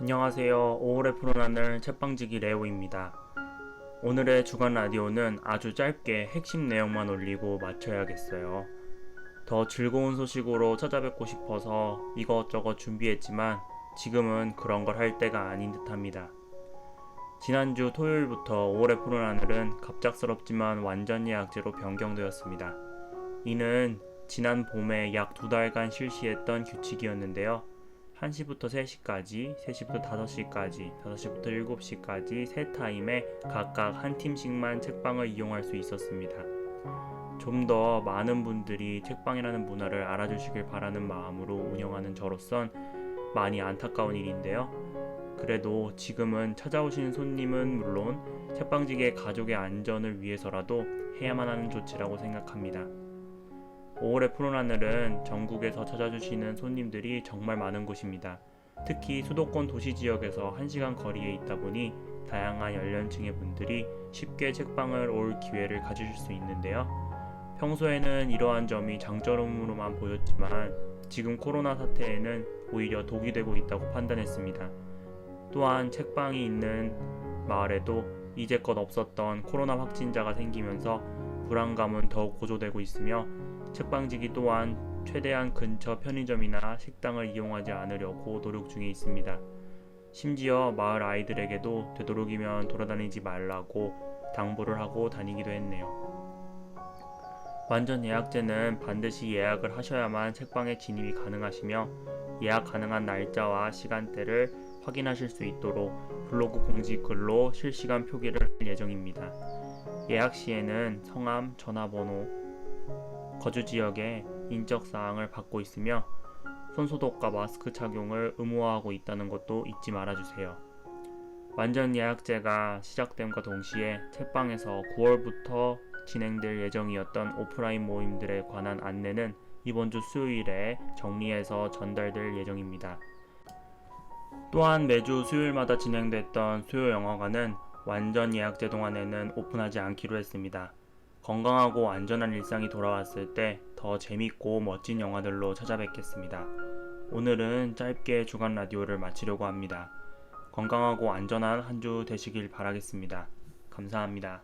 안녕하세요. 5월에 풀어나는 책방지기 레오입니다. 오늘의 주간 라디오는 아주 짧게 핵심 내용만 올리고 마쳐야겠어요. 더 즐거운 소식으로 찾아뵙고 싶어서 이것저것 준비했지만 지금은 그런 걸 할 때가 아닌 듯 합니다. 지난주 토요일부터 5월의 푸른 하늘은 갑작스럽지만 완전 예약제로 변경되었습니다. 이는 지난 봄에 약 두 달간 실시했던 규칙이었는데요. 1시부터 3시까지, 3시부터 5시까지, 5시부터 7시까지 세 타임에 각각 한 팀씩만 책방을 이용할 수 있었습니다. 좀 더 많은 분들이 책방이라는 문화를 알아주시길 바라는 마음으로 운영하는 저로선 많이 안타까운 일인데요. 그래도 지금은 찾아오시는 손님은 물론 책방지기의 가족의 안전을 위해서라도 해야만 하는 조치라고 생각합니다. 5월의 푸른 하늘은 전국에서 찾아주시는 손님들이 정말 많은 곳입니다. 특히 수도권 도시 지역에서 1시간 거리에 있다 보니 다양한 연령층의 분들이 쉽게 책방을 올 기회를 가지실 수 있는데요. 평소에는 이러한 점이 장점으로만 보였지만 지금 코로나 사태에는 오히려 독이 되고 있다고 판단했습니다. 또한 책방이 있는 마을에도 이제껏 없었던 코로나 확진자가 생기면서 불안감은 더욱 고조되고 있으며 책방지기 또한 최대한 근처 편의점이나 식당을 이용하지 않으려고 노력 중에 있습니다. 심지어 마을 아이들에게도 되도록이면 돌아다니지 말라고 당부를 하고 다니기도 했네요. 완전 예약제는 반드시 예약을 하셔야만 책방에 진입이 가능하시며 예약 가능한 날짜와 시간대를 확인하실 수 있도록 블로그 공지 글로 실시간 표기를 할 예정입니다. 예약 시에는 성함, 전화번호, 거주 지역의 인적 사항을 받고 있으며 손 소독과 마스크 착용을 의무화하고 있다는 것도 잊지 말아주세요. 완전 예약제가 시작됨과 동시에 책방에서 9월부터 진행될 예정이었던 오프라인 모임들에 관한 안내는 이번 주 수요일에 정리해서 전달될 예정입니다. 또한 매주 수요일마다 진행됐던 수요 영화관은 완전 예약제 동안에는 오픈하지 않기로 했습니다. 건강하고 안전한 일상이 돌아왔을 때 더 재밌고 멋진 영화들로 찾아뵙겠습니다. 오늘은 짧게 주간 라디오를 마치려고 합니다. 건강하고 안전한 한 주 되시길 바라겠습니다. 감사합니다.